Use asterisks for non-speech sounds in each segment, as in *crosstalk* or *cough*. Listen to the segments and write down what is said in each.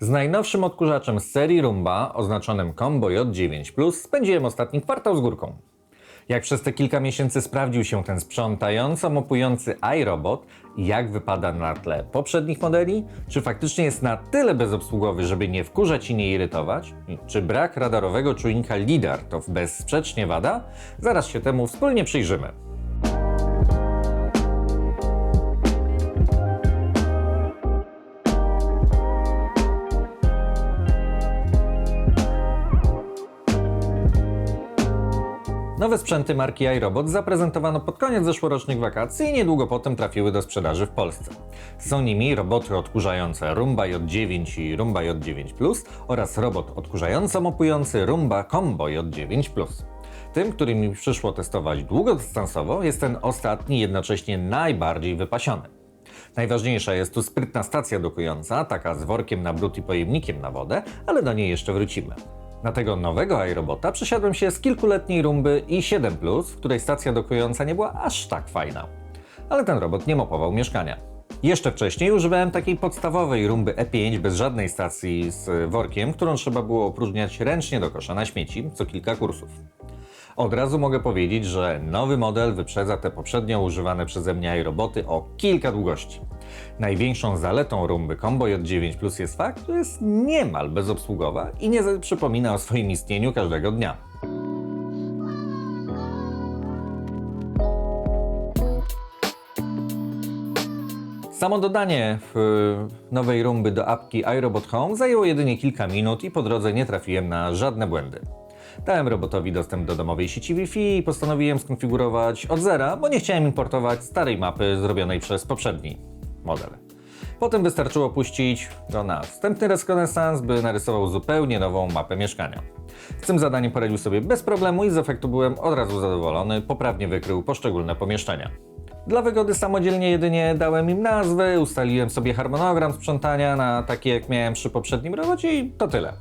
Z najnowszym odkurzaczem z serii Roomba, oznaczonym Combo J9+, spędziłem ostatni kwartał z górką. Jak przez te kilka miesięcy sprawdził się ten sprzątająco mopujący iRobot i jak wypada na tle poprzednich modeli? Czy faktycznie jest na tyle bezobsługowy, żeby nie wkurzać i nie irytować? Czy brak radarowego czujnika LIDAR to bezsprzecznie wada? Zaraz się temu wspólnie przyjrzymy. Nowe sprzęty marki iRobot zaprezentowano pod koniec zeszłorocznych wakacji i niedługo potem trafiły do sprzedaży w Polsce. Są nimi roboty odkurzające Roomba J9 i Roomba J9 Plus oraz robot odkurzająco-mopujący Roomba Combo J9 Plus. Tym, który mi przyszło testować długodystansowo, jest ten ostatni jednocześnie najbardziej wypasiony. Najważniejsza jest tu sprytna stacja dokująca, taka z workiem na brud i pojemnikiem na wodę, ale do niej jeszcze wrócimy. Na tego nowego iRobota przesiadłem się z kilkuletniej rumby i7+, w której stacja dokująca nie była aż tak fajna. Ale ten robot nie mopował mieszkania. Jeszcze wcześniej używałem takiej podstawowej rumby E5 bez żadnej stacji z workiem, którą trzeba było opróżniać ręcznie do kosza na śmieci co kilka kursów. Od razu mogę powiedzieć, że nowy model wyprzedza te poprzednio używane przeze mnie iRoboty o kilka długości. Największą zaletą rumby Combo J9 Plus jest fakt, że jest niemal bezobsługowa i nie przypomina o swoim istnieniu każdego dnia. Samo dodanie nowej rumby do apki iRobot Home zajęło jedynie kilka minut i po drodze nie trafiłem na żadne błędy. Dałem robotowi dostęp do domowej sieci Wi-Fi i postanowiłem skonfigurować od zera, bo nie chciałem importować starej mapy zrobionej przez poprzedni model. Potem wystarczyło puścić go na wstępny rekonesans, by narysował zupełnie nową mapę mieszkania. Z tym zadaniem poradził sobie bez problemu i z efektu byłem od razu zadowolony, poprawnie wykrył poszczególne pomieszczenia. Dla wygody samodzielnie jedynie dałem im nazwy, ustaliłem sobie harmonogram sprzątania na taki jak miałem przy poprzednim robocie i to tyle.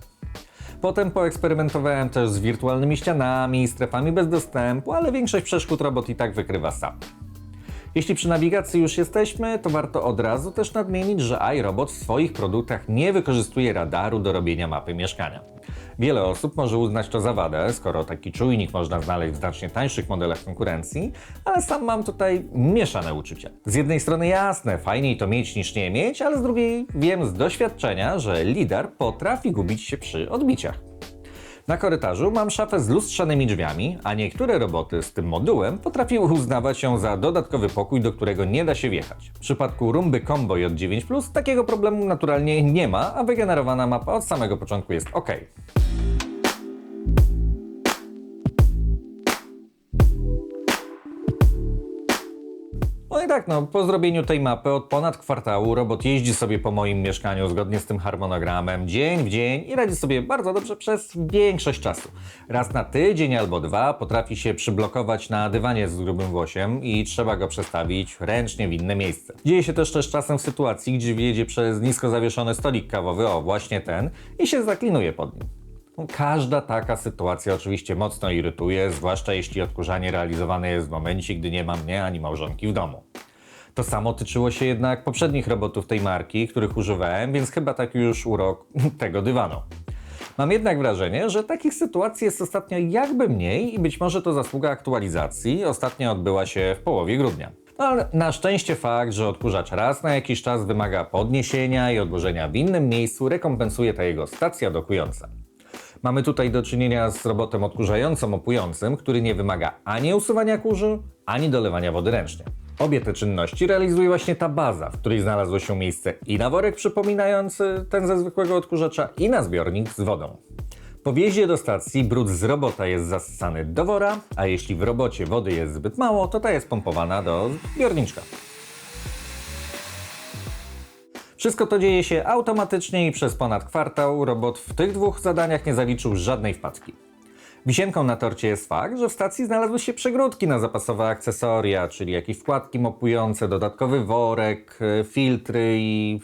Potem poeksperymentowałem też z wirtualnymi ścianami, strefami bez dostępu, ale większość przeszkód robot i tak wykrywa sam. Jeśli przy nawigacji już jesteśmy, to warto od razu też nadmienić, że iRobot w swoich produktach nie wykorzystuje radaru do robienia mapy mieszkania. Wiele osób może uznać to za wadę, skoro taki czujnik można znaleźć w znacznie tańszych modelach konkurencji, ale sam mam tutaj mieszane uczucia. Z jednej strony jasne, fajniej to mieć niż nie mieć, ale z drugiej wiem z doświadczenia, że lidar potrafi gubić się przy odbiciach. Na korytarzu mam szafę z lustrzanymi drzwiami, a niektóre roboty z tym modułem potrafiły uznawać ją za dodatkowy pokój, do którego nie da się wjechać. W przypadku Rumby Combo J9 Plus takiego problemu naturalnie nie ma, a wygenerowana mapa od samego początku jest ok. Tak, no, po zrobieniu tej mapy od ponad kwartału robot jeździ sobie po moim mieszkaniu zgodnie z tym harmonogramem, dzień w dzień i radzi sobie bardzo dobrze przez większość czasu. Raz na tydzień albo dwa potrafi się przyblokować na dywanie z grubym włosiem i trzeba go przestawić ręcznie w inne miejsce. Dzieje się też też czasem w sytuacji, gdzie wjedzie przez nisko zawieszony stolik kawowy, o właśnie ten, i się zaklinuje pod nim. Każda taka sytuacja oczywiście mocno irytuje, zwłaszcza jeśli odkurzanie realizowane jest w momencie, gdy nie ma mnie ani małżonki w domu. To samo tyczyło się jednak poprzednich robotów tej marki, których używałem, więc chyba tak już urok *laughs* tego dywanu. Mam jednak wrażenie, że takich sytuacji jest ostatnio jakby mniej i być może to zasługa aktualizacji. Ostatnia odbyła się w połowie grudnia. No ale na szczęście fakt, że odkurzacz raz na jakiś czas wymaga podniesienia i odłożenia w innym miejscu, rekompensuje ta jego stacja dokująca. Mamy tutaj do czynienia z robotem odkurzająco-mopującym, który nie wymaga ani usuwania kurzu, ani dolewania wody ręcznie. Obie te czynności realizuje właśnie ta baza, w której znalazło się miejsce i na worek przypominający ten ze zwykłego odkurzacza, i na zbiornik z wodą. Po wjeździe do stacji brud z robota jest zassany do wora, a jeśli w robocie wody jest zbyt mało, to ta jest pompowana do zbiorniczka. Wszystko to dzieje się automatycznie i przez ponad kwartał robot w tych dwóch zadaniach nie zaliczył żadnej wpadki. Wisienką na torcie jest fakt, że w stacji znalazły się przegródki na zapasowe akcesoria, czyli jakieś wkładki mopujące, dodatkowy worek, e, filtry i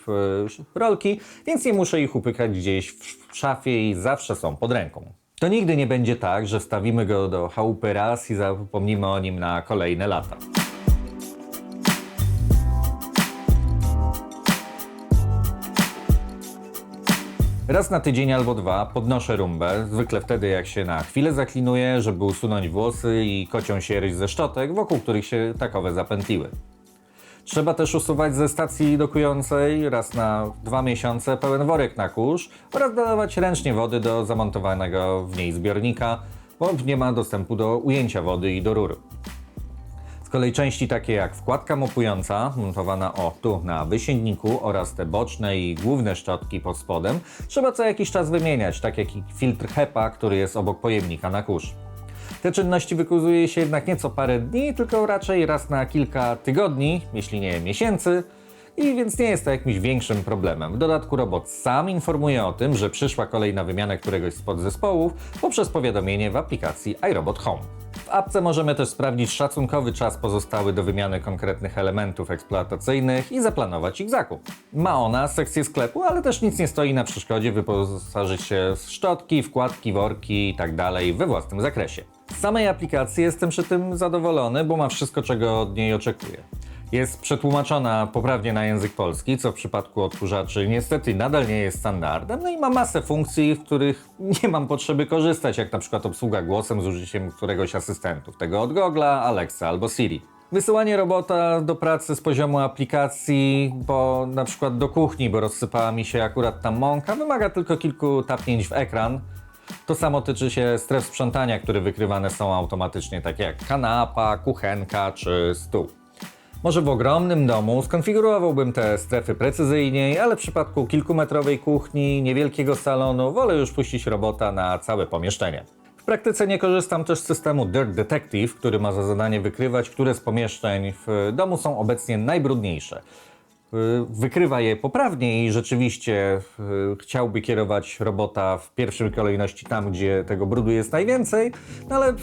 e, rolki, więc nie muszę ich upykać gdzieś w szafie i zawsze są pod ręką. To nigdy nie będzie tak, że wstawimy go do chałupy raz i zapomnimy o nim na kolejne lata. Raz na tydzień albo dwa podnoszę rumbę, zwykle wtedy jak się na chwilę zaklinuję, żeby usunąć włosy i kocią sierść ze szczotek, wokół których się takowe zapętliły. Trzeba też usuwać ze stacji dokującej raz na dwa miesiące pełen worek na kurz oraz dodawać ręcznie wody do zamontowanego w niej zbiornika, bo nie ma dostępu do ujęcia wody i do rur. Kolei części takie jak wkładka mopująca, montowana o tu na wysięgniku oraz te boczne i główne szczotki pod spodem, trzeba co jakiś czas wymieniać, tak jak i filtr HEPA, który jest obok pojemnika na kurz. Te czynności wykazuje się jednak nie co parę dni, tylko raczej raz na kilka tygodni, jeśli nie miesięcy, i więc nie jest to jakimś większym problemem. W dodatku robot sam informuje o tym, że przyszła kolej na wymianę któregoś z podzespołów poprzez powiadomienie w aplikacji iRobot Home. Apce możemy też sprawdzić szacunkowy czas pozostały do wymiany konkretnych elementów eksploatacyjnych i zaplanować ich zakup. Ma ona sekcję sklepu, ale też nic nie stoi na przeszkodzie wyposażyć się w szczotki, wkładki, worki itd. we własnym zakresie. Z samej aplikacji jestem przy tym zadowolony, bo ma wszystko, czego od niej oczekuję. Jest przetłumaczona poprawnie na język polski, co w przypadku odkurzaczy niestety nadal nie jest standardem, no i ma masę funkcji, w których *laughs* nie mam potrzeby korzystać, jak na przykład obsługa głosem z użyciem któregoś asystentów, tego od Google'a, Alexa albo Siri. Wysyłanie robota do pracy z poziomu aplikacji, bo na przykład do kuchni, bo rozsypała mi się akurat tam mąka, wymaga tylko kilku tapnięć w ekran. To samo tyczy się stref sprzątania, które wykrywane są automatycznie, takie jak kanapa, kuchenka czy stół. Może w ogromnym domu skonfigurowałbym te strefy precyzyjniej, ale w przypadku kilkumetrowej kuchni, niewielkiego salonu wolę już puścić robota na całe pomieszczenie. W praktyce nie korzystam też z systemu Dirt Detective, który ma za zadanie wykrywać, które z pomieszczeń w domu są obecnie najbrudniejsze. Y, Wykrywa je poprawnie i rzeczywiście y, chciałby kierować robota w pierwszej kolejności tam, gdzie tego brudu jest najwięcej, no ale y,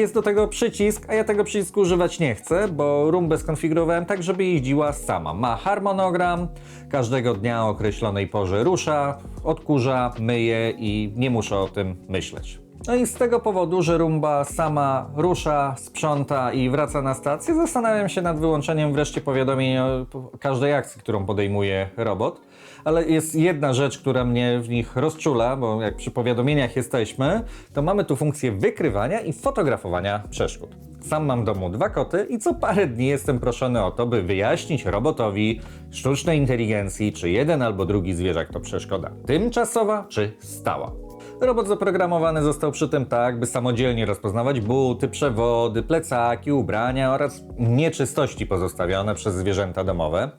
jest do tego przycisk, a ja tego przycisku używać nie chcę, bo rumbę skonfigurowałem tak, żeby jeździła sama. Ma harmonogram, każdego dnia o określonej porze rusza, odkurza, myje i nie muszę o tym myśleć. No i z tego powodu, że rumba sama rusza, sprząta i wraca na stację, zastanawiam się nad wyłączeniem wreszcie powiadomień o każdej akcji, którą podejmuje robot. Ale jest jedna rzecz, która mnie w nich rozczula, bo jak przy powiadomieniach jesteśmy, to mamy tu funkcję wykrywania i fotografowania przeszkód. Sam mam w domu dwa koty i co parę dni jestem proszony o to, by wyjaśnić robotowi sztucznej inteligencji, czy jeden albo drugi zwierzak to przeszkoda tymczasowa czy stała. Robot zaprogramowany został przy tym tak, by samodzielnie rozpoznawać buty, przewody, plecaki, ubrania oraz nieczystości pozostawione przez zwierzęta domowe.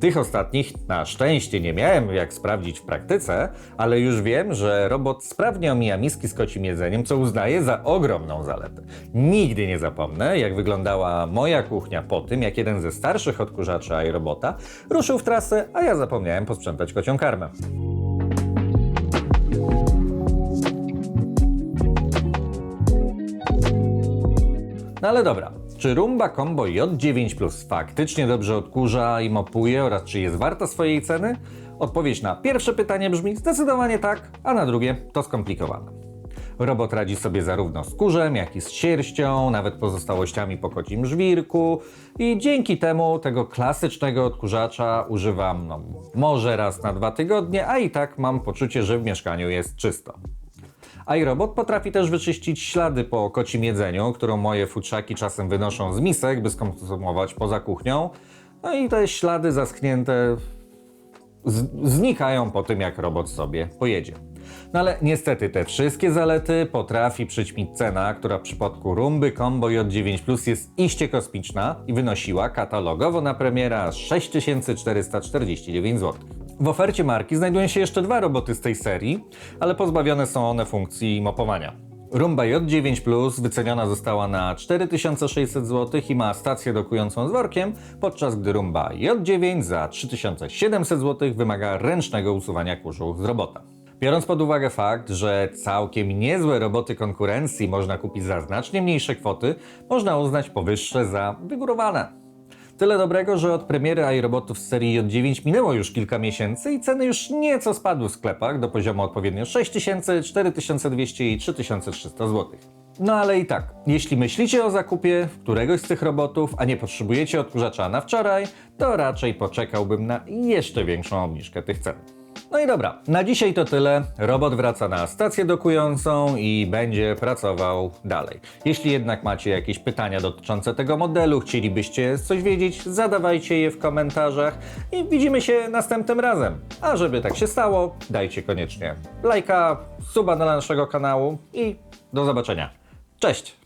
Tych ostatnich na szczęście nie miałem jak sprawdzić w praktyce, ale już wiem, że robot sprawnie omija miski z kocim jedzeniem, co uznaję za ogromną zaletę. Nigdy nie zapomnę, jak wyglądała moja kuchnia po tym, jak jeden ze starszych odkurzaczy iRobota ruszył w trasę, a ja zapomniałem posprzątać kocią karmę. No ale dobra, czy Rumba Combo J9 Plus faktycznie dobrze odkurza i mopuje oraz czy jest warta swojej ceny? Odpowiedź na pierwsze pytanie brzmi zdecydowanie tak, a na drugie to skomplikowane. Robot radzi sobie zarówno z kurzem, jak i z sierścią, nawet pozostałościami po kocim żwirku i dzięki temu tego klasycznego odkurzacza używam no, może raz na dwa tygodnie, a i tak mam poczucie, że w mieszkaniu jest czysto iRobot potrafi też wyczyścić ślady po kocim jedzeniu, którą moje futrzaki czasem wynoszą z misek, by skonsumować poza kuchnią. No i te ślady zaschnięte znikają po tym, jak robot sobie pojedzie. No ale niestety te wszystkie zalety potrafi przyćmić cena, która w przypadku Rumby Combo J9 Plus jest iście kosmiczna i wynosiła katalogowo na premiera 6449 zł. W ofercie marki znajdują się jeszcze dwa roboty z tej serii, ale pozbawione są one funkcji mopowania. Rumba J9 Plus wyceniona została na 4600 zł i ma stację dokującą z workiem, podczas gdy Rumba J9 za 3700 zł wymaga ręcznego usuwania kurzu z robota. Biorąc pod uwagę fakt, że całkiem niezłe roboty konkurencji można kupić za znacznie mniejsze kwoty, można uznać powyższe za wygórowane. Tyle dobrego, że od premiery iRobotów z serii J9 minęło już kilka miesięcy i ceny już nieco spadły w sklepach do poziomu odpowiednio 6000, 4200 i 3300 zł. No ale i tak, jeśli myślicie o zakupie któregoś z tych robotów, a nie potrzebujecie odkurzacza na wczoraj, to raczej poczekałbym na jeszcze większą obniżkę tych cen. No i dobra, na dzisiaj to tyle. Robot wraca na stację dokującą i będzie pracował dalej. Jeśli jednak macie jakieś pytania dotyczące tego modelu, chcielibyście coś wiedzieć, zadawajcie je w komentarzach i widzimy się następnym razem. A żeby tak się stało, dajcie koniecznie lajka, suba do naszego kanału i do zobaczenia. Cześć!